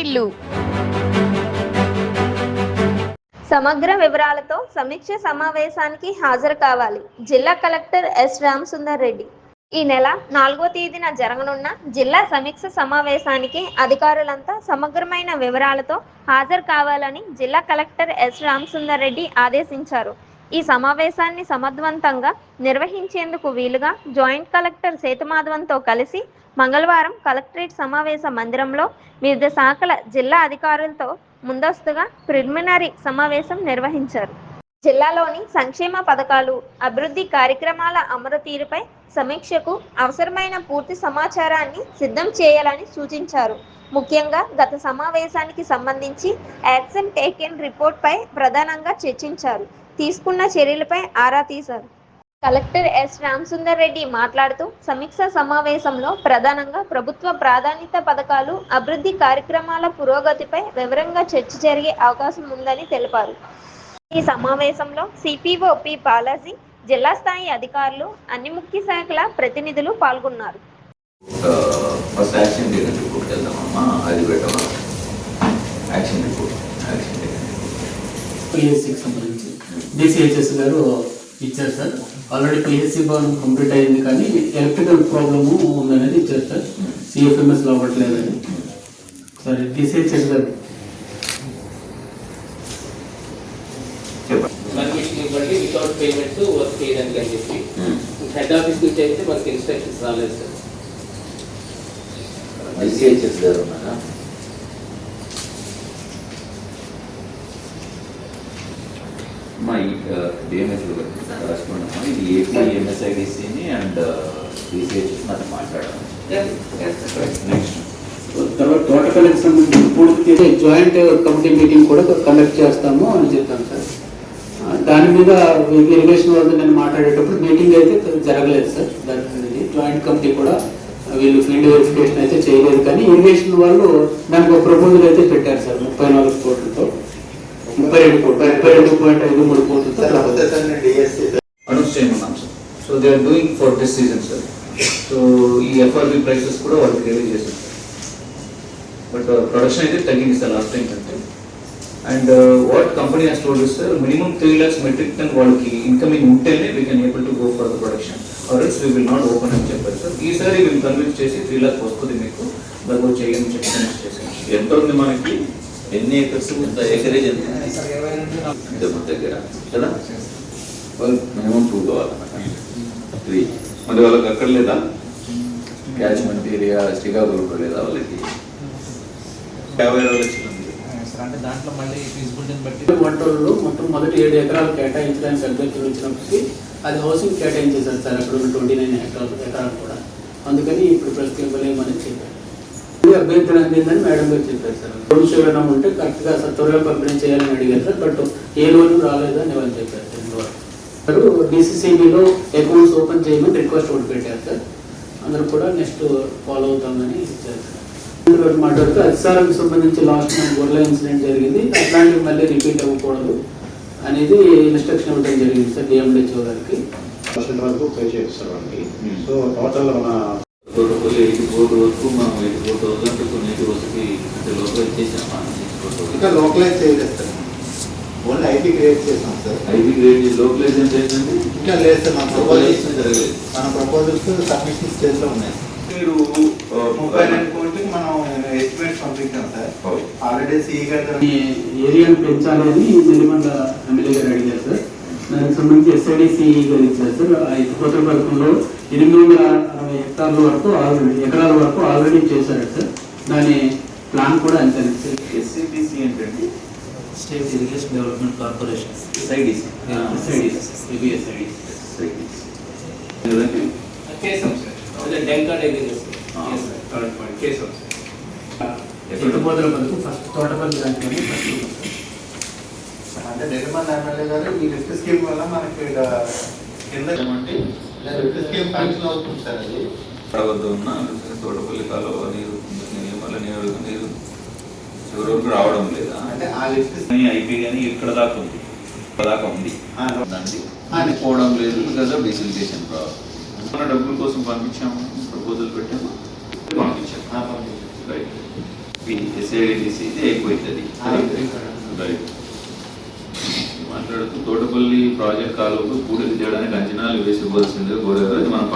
వాటిల్లు సమగ్ర వివరాలతో సమీక్ష సమావేశానికి హాజరు కావాలి. జిల్లా కలెక్టర్ ఎస్ రామసుందర్ రెడ్డి. ఈ నెల నాలుగో తేదీన జరగనున్న జిల్లా సమీక్ష సమావేశానికి అధికారులంతా సమగ్రమైన వివరాలతో హాజరు కావాలని జిల్లా కలెక్టర్ ఎస్ రామసుందర్ రెడ్డి ఆదేశించారు. ఈ సమావేశాన్ని సమర్థవంతంగా నిర్వహించేందుకు వీలుగా జాయింట్ కలెక్టర్ సేతుమాధవంతో కలిసి మంగళవారం కలెక్టరేట్ సమావేశ మందిరంలో వివిధ శాఖల జిల్లా అధికారులతో ముందస్తుగా ప్రిలిమినరీ సమావేశం నిర్వహించారు. జిల్లాలోని సంక్షేమ పథకాలు అభివృద్ధి కార్యక్రమాల అమలు తీరుపై సమీక్షకు అవసరమైన పూర్తి సమాచారాన్ని సిద్ధం చేయాలని సూచించారు. ముఖ్యంగా గత సమావేశానికి సంబంధించి యాక్షన్ టేకెన్ రిపోర్ట్పై ప్రధానంగా చర్చించారు. తీసుకున్న చర్యలపై ఆరా తీశారు. Collector S. రామసుందర్ రెడ్డి మాట్లాడుతూ సమీక్ష సమావేశంలో ప్రధానంగా ప్రభుత్వ ప్రాధాన్యత పథకాలు అభివృద్ధి కార్యక్రమాల పురోగతిపై వివరంగా చర్చ జరిగే అవకాశం ఉందని తెలిపారు. ఈ సమావేశంలో సిపిఓ పి బాలాజీ జిల్లా స్థాయి అధికారులు అన్ని ముఖ్య శాఖల ప్రతినిధులు పాల్గొన్నారు ఫస్ట్ యాక్షన్ టేకన్ రిపోర్ట్ వెళ్దామమ్మా అది పెట్టమా యాక్షన్ రిపోర్ట్ యాక్షన్ టేకన్ పిఎస్సికి సంబంధించి. డిసిహెచ్ఎస్ గారు ఇచ్చారు సార్. ఆల్రెడీ పిఎస్సి భవనం కంప్లీట్ అయింది కానీ ఎలక్ట్రికల్ ప్రాబ్లము ఉందనేది ఇచ్చారు సార్. సిఎఫ్ఎంఎస్లో అవ్వట్లేదని. సరే డిసిహెచ్ఎస్ గారు పర్మిషన్ ఇవ్వండి వితౌట్ పేమెంట్ వర్క్ చేయడానికి అని చెప్పి హెడ్ ఆఫీస్ నుంచి అయితే మనకి ఇన్స్ట్రక్షన్స్ రాలేదు సార్ ఐసిహెచ్ఎస్ గారు ఉన్నారా? మా ఈ డిఎంఎస్ అమ్మా ఇది ఏపీ ఎంఎస్ఐడిసిని అండ్ డిసిహెచ్ఎస్ నాకు మాట్లాడాను నెక్స్ట్ తర్వాత తోటకల్లికి సంబంధించి పూర్తి జాయింట్ కమిటీ మీటింగ్ కూడా కండక్ట్ చేస్తాము అని చెప్పాను సార్. దాని మీద ఇరిగేషన్ వాళ్ళు నేను మాట్లాడేటప్పుడు మీటింగ్ అయితే జరగలేదు సార్. దాని మీద జాయింట్ కమిటీ కూడా వీళ్ళు ఫీల్డ్ వెరిఫికేషన్ అయితే చేయలేదు. కానీ ఇరిగేషన్ వాళ్ళు దానికి ఒక ప్రపోజల్ అయితే పెట్టారు సార్. ముప్పై నాలుగు ముప్పై రెండు కోట్లు ముప్పై రెండు పాయింట్ ఐదు మూడు కోట్లు sir చేయమన్నాం sir so they are doing for this season sir so ఈ ఎఫ్ఆర్బి ప్రైసెస్ కూడా వాళ్ళకి రిలీజ్ చేశారు. సార్ బట్ ప్రొడక్షన్ అయితే తగ్గింది సార్ లాస్ట్ టైం కంటే. And what company has told sir minimum three lakhs metric ton వాళ్ళకి incoming ఉంటేనే we can able to go for the production or else we will not open అని చెప్పారు sir ఈసారి వీళ్ళు convince చేసి three lakhs వస్తుంది మీకు. దగ్గర చేయని చెప్పి కన్విన్స్ చేశాను ఎంత ఉంది మనకి? ఎన్ని ఏకర్స్ ఎంత ఏకరేజ్ ఎంత దగ్గర. కదా మినిమం టూ కావాలన్నమాట. త్రీ. మరి వాళ్ళకి అక్కడ లేదా క్యాచ్మెంట్ ఏరియా శ్రీకాకుళంలో లేదా వాళ్ళకి? యాభై అరవై లక్షలు ఉంది. అంటే దాంట్లో మళ్ళీ ఫీజిబిలిటీని బట్టి. వంటల్లో మొత్తం మొదటి ఏడు ఎకరాలు కేటాయించడానికి అభ్యర్థులు వచ్చినప్పటికీ అది హౌసింగ్ కేటాయించేశారు సార్ అక్కడ ఉన్న ట్వంటీ నైన్ ఎకరాలు ఎకరాలు కూడా. అందుకని ఇప్పుడు ప్రస్తుతం ఇది అభ్యర్థులు అందిందని మేడం గారు చెప్పారు సార్. రూల్స్ ఏమైనా ఉంటే కరెక్ట్గా సార్ త్వరగా పంపిణీ చేయాలని అడిగారు సార్ బట్ ఏ రోజు రాలేదని వాళ్ళు చెప్పారు సార్ డిసిసిబిలో అకౌంట్స్ ఓపెన్ చేయమని రిక్వెస్ట్ ఒకటి పెట్టారు సార్. అందరూ కూడా నెక్స్ట్ ఫాలో అవుతామని ఇచ్చారు సార్. మాట్లాడుతూ హెచ్ఆర్ఎంకి సంబంధించి లాస్ట్ మంత్ గొర్రెల ఇన్సిడెంట్ జరిగింది అట్లాంటివి మళ్ళీ రిపీట్ అవ్వకూడదు అనేది ఇన్స్ట్రక్షన్ ఇవ్వడం జరిగింది సార్ డిఎండిహెచ్ఓ గారికి. పర్సెంట్ వరకు పే చేస్తారు వాళ్ళకి సో టోటల్ మన తోటపల్లి ఎయిటీ ఫోర్ వరకు మనం ఎయిటీ ఫోర్ థౌసండ్ కొన్ని వసతి అంటే లోపల ఇచ్చేసామా ఇంకా లోకలైజ్ చేయలేదు సార్. ఓన్లీ ఐటీ క్రియేట్ చేసాం సార్. ఐబీ గ్రేడ్ లోకలైజ్ అంటే ఏంటంటే ఇంకా లేదు సార్ మన ప్రపోజల్స్ జరగలేదు. మన ప్రపోజల్స్ సబ్మిషన్ స్టేజ్లో ఉన్నాయి. మీరు ముప్పై రెండు కోట్లకి మనం ఎస్టిమేట్ పంపించాం సార్. ఆల్రెడీ సిఈ గారు ఈ ఏరియాను పెంచాలి అని నెల్లిమండ ఎమ్మెల్యే గారు అడిగారు సార్. దానికి సంబంధించి ఎస్ఐడిసి గారు ఇచ్చారు సార్. ఆ ఇతపోతల పథకంలో ఎనిమిది వందల అరవై హెక్టార్ల వరకు ఆల్రెడీ ఎకరాల వరకు ఆల్రెడీ చేశారు సార్. దాని ప్లాన్ కూడా అంతే సార్ ఎస్సీబీసీ ఏంటంటే state irrigation development corporation. SIDC. SIDC. SIDC. Sir. అదే డెంకా డైరీ చేసాం ఇతపోతల పథకం ఫస్ట్ తోటపల్లి దాంట్లోనే అంటే నిర్మల్ ఎమ్మెల్యే గారు ఈ లిఫ్ట్ స్కీమ్ వల్ల మనకి కింద ఏమంటే వద్ద ఉన్న తోటపల్లి కాలువ నీరు మళ్ళీ నీరు నీరు చివరి వరకు రావడం లేదా? అంటే ఆ లిఫ్ట్ కానీ ఇక్కడ దాకా ఉంది. ఇక్కడ దాకా ఉంది. అది పోవడం లేదు బికాస్ ఆఫ్ డిసిలిటేషన్ ప్రాబ్లం డబ్బుల కోసం పంపించాము? ప్రపోజల్ పెట్టాము? పంపించాము. రైట్ ఎస్ఐడిసి అయిపోతుంది రైట్. మాట్లాడుతూ తోటపల్లి ప్రాజెక్ట్ కాలువకు పూడికి చేయడానికి అంచనాలు వేసి కోరారు. అది మనం